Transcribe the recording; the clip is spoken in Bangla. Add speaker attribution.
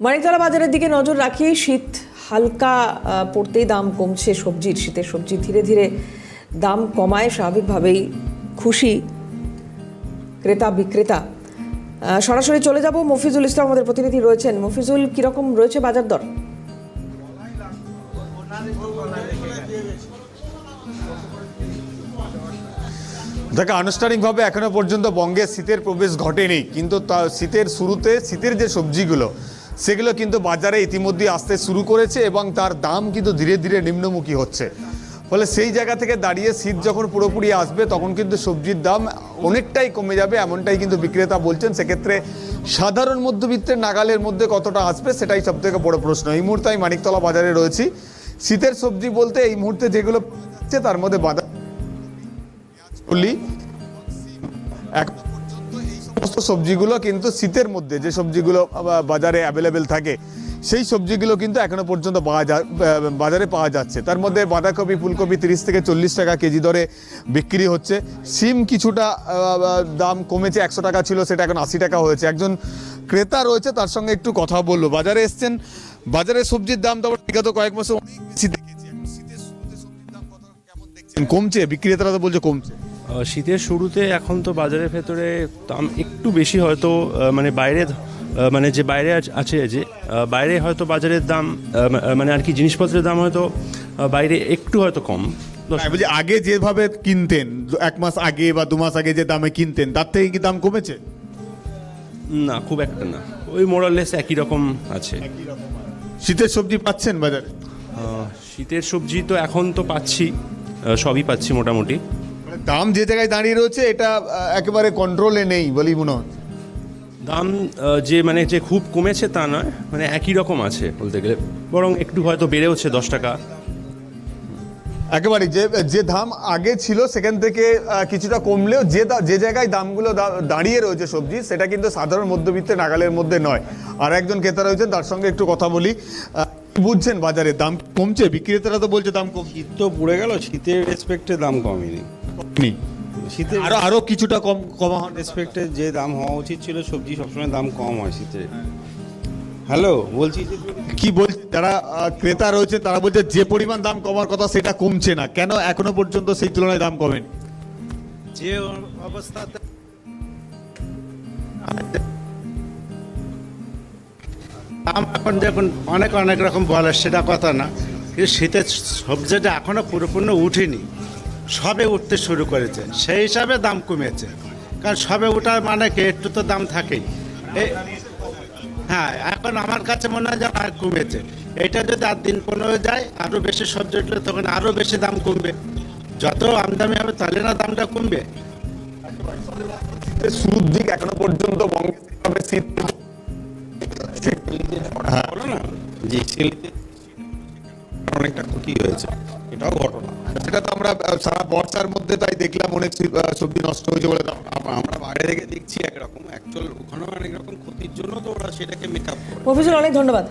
Speaker 1: মানিকতলা বাজারের দিকে নজর রাখি, শীত হালকা পড়তেই দাম কমছে সবজির, শীতের সবজি ধীরে ধীরে দাম কমায়, স্বাভাবিকভাবেই খুশি ক্রেতা, বিক্রেতা। সরাসরি চলে যাব, মফিজুল ইসলাম আমাদের প্রতিনিধি রয়েছেন। মফিজুল, কীরকম রয়েছে বাজার দর?
Speaker 2: দেখো, আনুষ্ঠানিকভাবে এখনও পর্যন্ত বঙ্গে শীতের প্রবেশ ঘটেনি, কিন্তু তা, শীতের শুরুতে, শীতের যে সবজিগুলো সেগুলো কিন্তু বাজারে ইতিমধ্যে আসতে শুরু করেছে এবং তার দাম কিন্তু ধীরে ধীরে নিম্নমুখী হচ্ছে। ফলে সেই জায়গা থেকে দাঁড়িয়ে শীত যখন পুরোপুরি আসবে, তখন কিন্তু সবজির দাম অনেকটাই কমে যাবে, এমনটাই কিন্তু বিক্রেতা বলছেন। সেক্ষেত্রে সাধারণ মধ্যবিত্তের নাগালের মধ্যে কতটা আসবে সেটাই সব থেকে বড় প্রশ্ন। এই মুহূর্তে আমি মানিকতলা বাজারে রয়েছি। শীতের সবজি বলতে এই মুহূর্তে যেগুলো তার মধ্যে বাঁধা সবজিগুলো কিন্তু শীতের মধ্যে, যে সবজিগুলো বাজারে অ্যাভেলেবেল থাকে, সেই সবজিগুলো কিন্তু এখনও পর্যন্ত পাওয়া যা বাজারে পাওয়া যাচ্ছে। তার মধ্যে বাঁধাকপি, ফুলকপি তিরিশ থেকে চল্লিশ টাকা কেজি দরে বিক্রি হচ্ছে। সিম কিছুটা দাম কমেছে, একশো টাকা ছিল, সেটা এখন আশি টাকা হয়েছে। একজন ক্রেতা রয়েছে, তার সঙ্গে একটু কথা বলল বাজারে এসছেন, বাজারে সবজির দাম তো বিগত কয়েক মাসে অনেক বেশি দেখেছি। সবজির দাম কমছে? বিক্রেতারা তো বলছে কমছে।
Speaker 3: শীতের শুরুতে এখন তো বাজারের ভেতরে দাম একটু বেশি হয়তো মানে বাইরে মানে যে বাইরে আছে যে বাইরে হয়তো বাজারের দাম মানে আর কি জিনিসপত্রের দাম হয়তো বাইরে একটু হয়তো কম।
Speaker 2: বলছি আগে যেভাবে কিনতেন এক মাস আগে বা দু মাস আগে যে দামে কিনতেন তার থেকে কি দাম কমেছে?
Speaker 3: না খুব একটা না। ওই মোরাললেস একই রকম আছে।
Speaker 2: শীতের সবজি পাচ্ছেন বাজারে?
Speaker 3: শীতের সবজি তো এখন তো পাচ্ছি সবই পাচ্ছি মোটামুটি।
Speaker 2: দাম যে জায়গায় দাঁড়িয়ে রয়েছে এটা একেবারে কন্ট্রোলে নেই বলি মনে হচ্ছে
Speaker 3: দাম যে মানে যে খুব কমেছে তা নয় মানে একই রকম আছে বলতে গেলে। বরং একটু হয়তো বেড়েওছে দশ টাকা।
Speaker 2: একেবারে যে যে দাম আগে ছিল সেখান থেকে কিছুটা কমলেও যে যে জায়গায় দামগুলো দা- দাঁড়িয়ে রয়েছে সবজি সেটা কিন্তু সাধারণ মধ্যবিত্তের নাগালের মধ্যে নয়। আর একজন ক্রেতা রয়েছেন তার সঙ্গে একটু কথা বলি। বুঝছেন বাজারে দাম কমছে বিক্রেতারা তো বলছে দাম কমছে
Speaker 4: শীত তো পড়ে গেল শীতের রেসপেক্টে দাম কমেনি। শীতের
Speaker 2: আরও আরও কিছুটা কম কমা হবে
Speaker 4: রেসপেক্টে যে দাম হওয়া উচিত ছিল সবজি সবসময় দাম কম হয় শীতে। হ্যালো বলছি যে
Speaker 2: কি বল যারা ক্রেতা রয়েছে তারা বলছে যে পরিমাণ দাম কমার কথা সেটা কমছে না। কেন এখনও পর্যন্ত সেই তুলনায় দাম কমেনি?
Speaker 4: যে অবস্থাতে দাম এখন দেখুন অনেক অনেক রকম বলে সেটা কথা না। কিন্তু শীতের সবজিটা এখনও পুরোপূর্ণ উঠেনি। সবে উঠতে শুরু করেছে। সেই হিসাবে দাম কমেছে। কারণ সবে ওঠার মানে কি? একটু তো দাম থাকেই। হ্যাঁ এখন আমার কাছে মনে হয় যেন আর কমেছে। এটা যদি আর দিন পনেরো যায় আরও বেশি সবজি উঠলে তখন আরও বেশি দাম কমবে। যত আমদানি হবে তাহলে না দামটা কমবে।
Speaker 2: শুরুর দিক এখনও পর্যন্ত বঙ্গে শীত
Speaker 4: বলো না। জি সিলেটে অনেকটা ক্ষতি হয়েছে। এটাও ঘটনা।
Speaker 2: সেটা তো আমরা সারা বর্ষার মধ্যে তাই দেখলাম, অনেক সবজি নষ্ট হয়েছে বলে
Speaker 4: আমরা বাইরে থেকে দেখছি একরকম। অ্যাকচুয়াল অনেক রকম ক্ষতির জন্য তো ওরা সেটাকে মেকআপ করে।
Speaker 1: অনেক ধন্যবাদ।